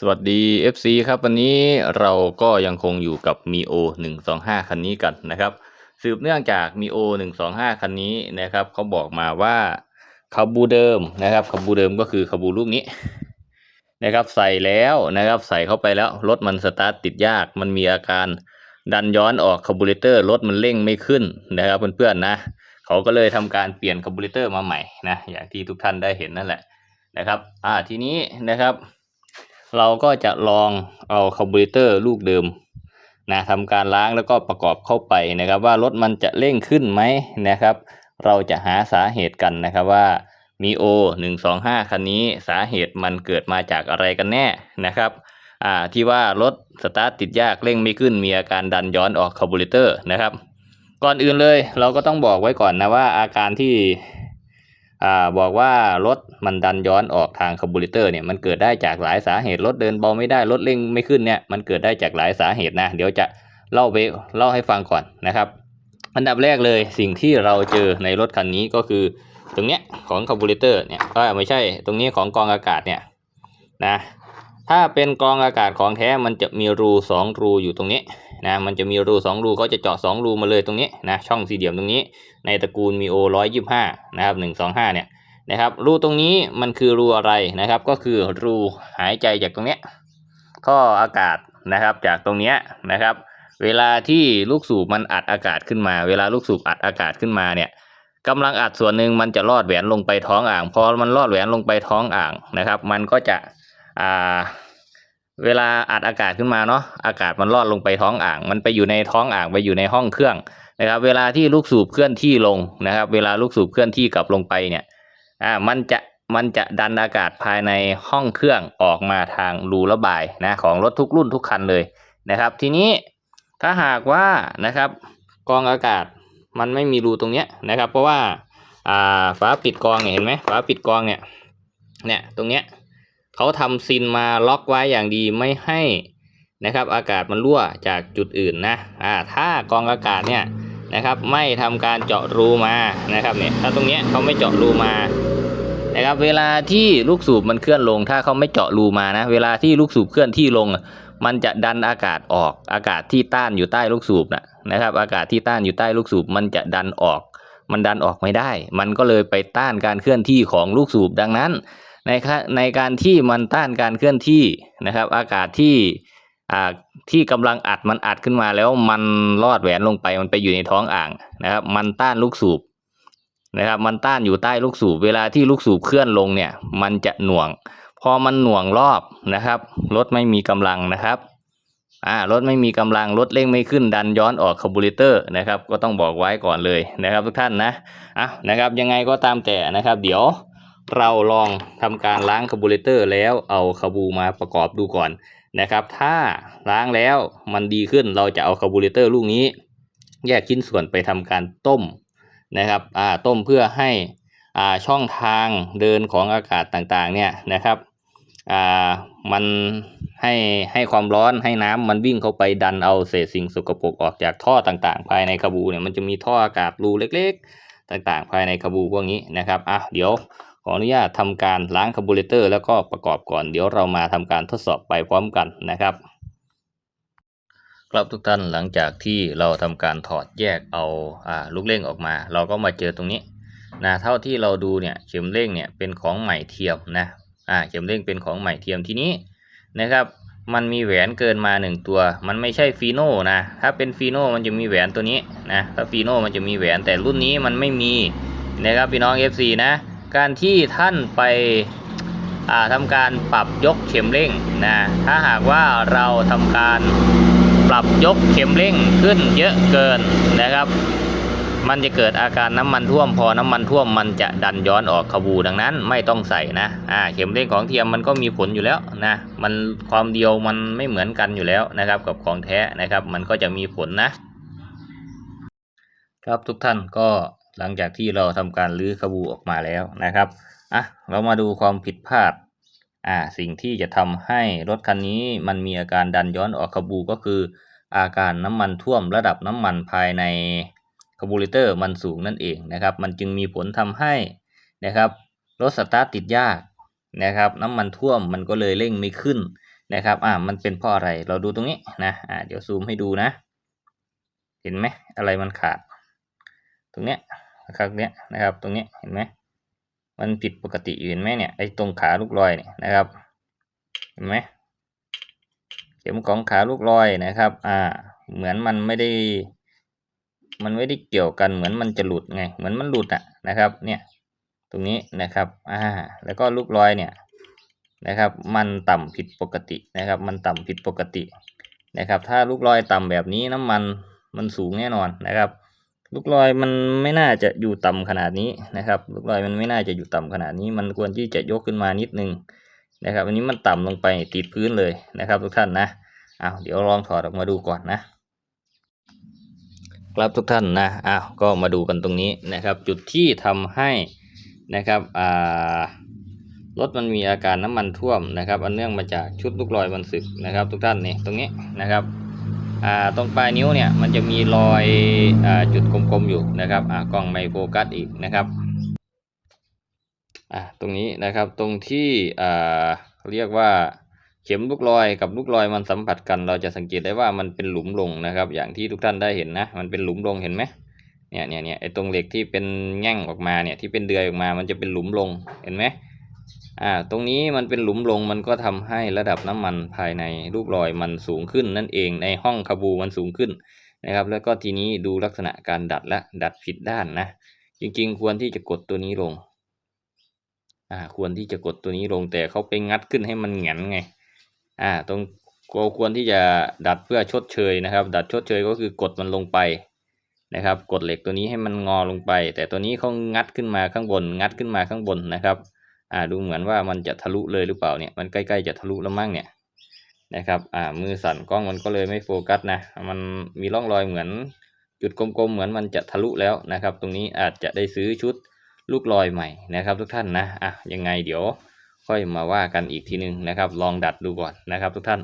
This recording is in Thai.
สวัสดี FC ครับ วันนี้เราก็ยังคงอยู่กับ Mio 125 คันนี้กันนะครับ สืบเนื่องจาก Mio 125 คันนี้นะครับเขาบอกมาว่าคาบูเดิมนะครับคาบูเดิมก็คือคาบูลูกนี้นะครับใส่แล้วนะครับใส่เข้าไปแล้วรถมันสตาร์ทติดยากมันมีอาการดันย้อนออกคาบูเรเตอร์รถมันเร่งไม่ขึ้นนะครับเพื่อนๆนะเขาก็เลยทำการเปลี่ยนคาบูเรเตอร์มาใหม่นะอย่างที่ทุกท่านได้เห็นนั่นแหละนะครับ อ่าทีนี้นะครับ เราก็จะลองเอาคาร์บูเรเตอร์ลูกเดิมนะทำการล้างแล้วก็ประกอบเข้าไปนะครับ ว่ารถมันจะเร่งขึ้นไหมนะครับ เราจะหาสาเหตุกันนะครับว่ามีโอหนึ่งสองห้าคันนี้สาเหตุมันเกิดมาจากอะไรกันแน่นะครับอ่าที่ว่ารถสตาร์ทติดยากเร่งไม่ขึ้นมีอาการดันย้อนออกคาร์บูเรเตอร์นะครับ ก่อนอื่นเลยเราก็ต้องบอกไว้ก่อนนะว่าอาการที่ บอกว่ารถมันดันย้อนออกทางคาร์บูเรเตอร์เนี่ยมันเกิดได้จากหลายสาเหตุรถเดินเบาไม่ได้รถเร่งไม่ขึ้นเนี่ยมันเกิดได้จากหลายสาเหตุนะเดี๋ยวจะเล่าไปเล่าให้ฟังก่อนนะครับ อันดับแรกเลยสิ่งที่เราเจอในรถคันนี้ก็คือตรงเนี้ยของคาร์บูเรเตอร์เนี่ยไม่ใช่ตรงนี้ของกรองอากาศเนี่ยนะ ถ้าเป็นกรองอากาศของแท้มันจะมีรูสองรูอยู่ตรงนี้นะมันจะมีรูสองรูเขาจะเจาะสองรูมาเลยตรงนี้นะช่องสี่เหลี่ยมตรงนี้ ในตระกูลมีโอร้อยยี่ห้านะครับหนึ่งสองห้าเนี่ยนะครับรูตรงนี้มันคือรูอะไรนะครับ ก็คือรูหายใจจากตรงเนี้ยท่ออากาศนะครับจากตรงเนี้ยนะครับ เวลาที่ลูกสูบมันอัดอากาศขึ้นมา เวลาลูกสูบอัดอากาศขึ้นมาเนี่ยกำลังอัดส่วนหนึ่งมันจะลอดแหวนลงไปท้องอ่าง พอมันลอดแหวนลงไปท้องอ่างนะครับ มันก็จะ อ่าเวลาอัดอากาศขึ้นมาเนาะอากาศมันลอดลงไปท้องอ่าง มันไปอยู่ในท้องอ่างไปอยู่ในห้องเครื่องนะครับ เวลาที่ลูกสูบเคลื่อนที่ลงนะครับ เวลาลูกสูบเคลื่อนที่กลับลงไปเนี่ยอ่ามันจะมันจะดันอากาศภายในห้องเครื่องออกมาทางรูระบายนะของรถทุกรุ่นทุกคันเลยนะครับ ทีนี้ถ้าหากว่านะครับกองอากาศมันไม่มีรูตรงเนี้ยนะครับ เพราะว่าอ่าฝาปิดกองเนี่ยเห็นไหมฝาปิดกองเนี่ยเนี่ยตรงเนี้ย เขาทำซินมาล็อกไว้อย่างดีไม่ให้นะครับอากาศมันรั่วจากจุดอื่นนะอ่าถ้ากองอากาศเนี่ยนะครับไม่ทำการเจาะรูมานะครับเนี่ยถ้าตรงเนี้ยเขาไม่เจาะรูมานะครับเวลาที่ลูกสูบมันเคลื่อนลง ถ้าเขาไม่เจาะรูมานะเวลาที่ลูกสูบเคลื่อนที่ลง มันจะดันอากาศออกอากาศที่ต้านอยู่ใต้ลูกสูบนะนะครับอากาศที่ต้านอยู่ใต้ลูกสูบมันจะดันออก มันดันออกไม่ได้ มันก็เลยไปต้านการเคลื่อนที่ของลูกสูบดังนั้น ในค่ะในการที่มันต้านการเคลื่อนที่นะครับ อากาศที่อ่าที่กำลังอัดมันอัดขึ้นมาแล้วมันลอดแหวนลงไปมันไปอยู่ในท้องอ่างนะครับ มันต้านลูกสูบนะครับ มันต้านอยู่ใต้ลูกสูบเวลาที่ลูกสูบเคลื่อนลงเนี่ย มันจะหน่วง พอมันหน่วงรอบนะครับรถไม่มีกำลังนะครับอ่ารถไม่มีกำลังรถเร่งไม่ขึ้นดันย้อนออกคาร์บูเรเตอร์นะครับ ก็ต้องบอกไว้ก่อนเลยนะครับ ทุกท่านนะอะนะครับยังไงก็ตามแต่นะครับ เดี๋ยว เราลองทำการล้างคาร์บูเรเตอร์แล้วเอาคาบูมาประกอบดูก่อนนะครับ ถ้าล้างแล้วมันดีขึ้นเราจะเอาคาร์บูเรเตอร์ลูกนี้ แยกชิ้นส่วนไปทำการต้มนะครับอ่าต้มเพื่อให้อ่าช่องทางเดินของอากาศต่างๆเนี่ยนะครับอ่ามันให้ให้ความร้อนให้น้ำมันวิ่งเข้าไปดันเอาเศษสิ่งสกปรกออกจากท่อต่างๆ ภายในคาบูเนี่ยมันจะมีท่ออากาศรูเล็ก ๆ ต่างๆ ภายในคาบูพวกนี้นะครับอะเดี๋ยว ขออนุญาตทำการล้างคาร์บูเรเตอร์แล้วก็ประกอบก่อน เดี๋ยวเรามาทำการทดสอบไปพร้อมกันนะครับ ครับทุกท่านหลังจากที่เราทำการถอดแยกเอาอ่าลูกเล่งออกมา เราก็มาเจอตรงนี้นะเท่าที่เราดูเนี่ยเข็มเร่งเนี่ยเป็นของใหม่เทียมนะอ่าเข็มเร่งเป็นของใหม่เทียมทีนี้นะครับมันมีแหวนเกินมาหนึ่งตัว มันไม่ใช่ฟีโน่นะ ถ้าเป็นฟีโน่มันจะมีแหวนตัวนี้นะ ถ้าฟีโน่มันจะมีแหวนแต่รุ่นนี้มันไม่มีนะครับพี่น้อง FC นะ การที่ท่านไปอ่าทำการปรับยกเข็มเร่งนะถ้าหากว่าเราทำการปรับยกเข็มเร่งขึ้นเยอะเกินนะครับ มันจะเกิดอาการน้ำมันท่วมพอน้ำมันท่วมมันจะดันย้อนออกขบูดังนั้น ไม่ต้องใส่นะอ่าเข็มเร่งของเทียมมันก็มีผลอยู่แล้วนะมันความเดียวมันไม่เหมือนกันอยู่แล้วนะครับ กับของแท้นะครับ มันก็จะมีผลนะ ครับทุกท่านก็ หลังจากที่เราทำการลื้อขบูออกมาแล้วนะครับอะเรามาดูความผิดพลาดอ่าสิ่งที่จะทำให้รถคันนี้มันมีอาการดันย้อนออกขบูก็คือ อาการน้ำมันท่วมระดับน้ำมันภายในคาร์บูเรเตอร์มันสูงนั่นเองนะครับ มันจึงมีผลทำให้นะครับรถสตาร์ทติดยากนะครับ น้ำมันท่วมมันก็เลยเร่งไม่ขึ้นนะครับอ่ามันเป็นเพราะอะไรเราดูตรงนี้นะอ่าเดี๋ยวซูมให้ดูนะ เห็นไหมอะไรมันขาด ตรงเนี้ย นะครับเนี้ยนะครับ ตรงเนี้ยเห็นไหมมันผิดปกติอยู่เห็นไหมเนี่ยไอ้ตรงขาลูกลอยเนี่ยนะครับเห็นไหมเข็มของขาลูกลอยนะครับ อ่า เหมือนมันไม่ได้ มันไม่ได้เกี่ยวกันเหมือนมันจะหลุดไง เหมือนมันหลุดอะนะครับ เนี่ย ตรงนี้นะครับ อ่า แล้วก็ลูกลอยเนี่ยนะครับ มันต่ำผิดปกตินะครับ มันต่ำผิดปกตินะครับ ถ้าลูกลอยต่ำแบบนี้น้ำมันมันสูงแน่นอนนะครับ ลูกลอยมันไม่น่าจะอยู่ต่ำขนาดนี้นะครับ ลูกลอยมันไม่น่าจะอยู่ต่ำขนาดนี้ มันควรที่จะยกขึ้นมานิดนึงนะครับอันนี้มันต่ำลงไปติดพื้นเลยนะครับ ทุกท่านนะอ้าวเดี๋ยวลองถอดออกมาดูก่อนนะครับทุกท่านนะอ้าวก็มาดูกันตรงนี้นะครับ จุดที่ทำให้นะครับอ่ารถมันมีอาการน้ำมันท่วมนะครับ อันเนื่องมาจากชุดลูกลอยมันสึกนะครับ ทุกท่านนี่ตรงนี้นะครับ ตรงปลายนิ้วเนี่ยมันจะมีรอยอจุดกลมๆอยู่นะครับกล้องไม่โฟกัสอีกนะครับตรงนี้นะครับตรงที่เรียกว่าเข็มลูกลอยกับลูกลอยมันสัมผัสกัน เราจะสังเกตได้ว่ามันเป็นหลุมลงนะครับ อย่างที่ทุกท่านได้เห็นนะ มันเป็นหลุมลงเห็นไหมเนี่ยเนี่ยเนี่ยไอ้ตรงเหล็กที่เป็นแง่งออกมาเนี่ยที่เป็นเดือยออกมา มันจะเป็นหลุมลงเห็นไหม อ่าตรงนี้มันเป็นหลุมลงมันก็ทำให้ระดับน้ำมันภายในลูกลอยมันสูงขึ้นนั่นเองในห้องคาบูมันสูงขึ้นนะครับ แล้วก็ทีนี้ดูลักษณะการดัดและดัดผิดด้านนะ จริงๆ ควรที่จะกดตัวนี้ลงอ่าควรที่จะกดตัวนี้ลงแต่เขาไปงัดขึ้นให้มันหงนไงอ่าตรงควรที่จะดัดเพื่อชดเชยนะครับ ดัดชดเชยก็คือกดมันลงไปนะครับ กดเหล็กตัวนี้ให้มันงอลงไป แต่ตัวนี้เขางัดขึ้นมาข้างบน งัดขึ้นมาข้างบนนะครับ อ่าดูเหมือนว่ามันจะทะลุเลยหรือเปล่าเนี่ยมันใกล้ๆจะทะลุแล้วมั้งเนี่ยนะครับอ่ามือสั่นกล้องมันก็เลยไม่โฟกัสนะมันมีร่องรอยเหมือนจุดกลมๆเหมือนมันจะทะลุแล้วนะครับ ตรงนี้อาจจะได้ซื้อชุดลูกลอยใหม่นะครับ ทุกท่านนะอะยังไงเดี๋ยวค่อยมาว่ากันอีกทีนึงนะครับ ลองดัดดูก่อนนะครับ ทุกท่าน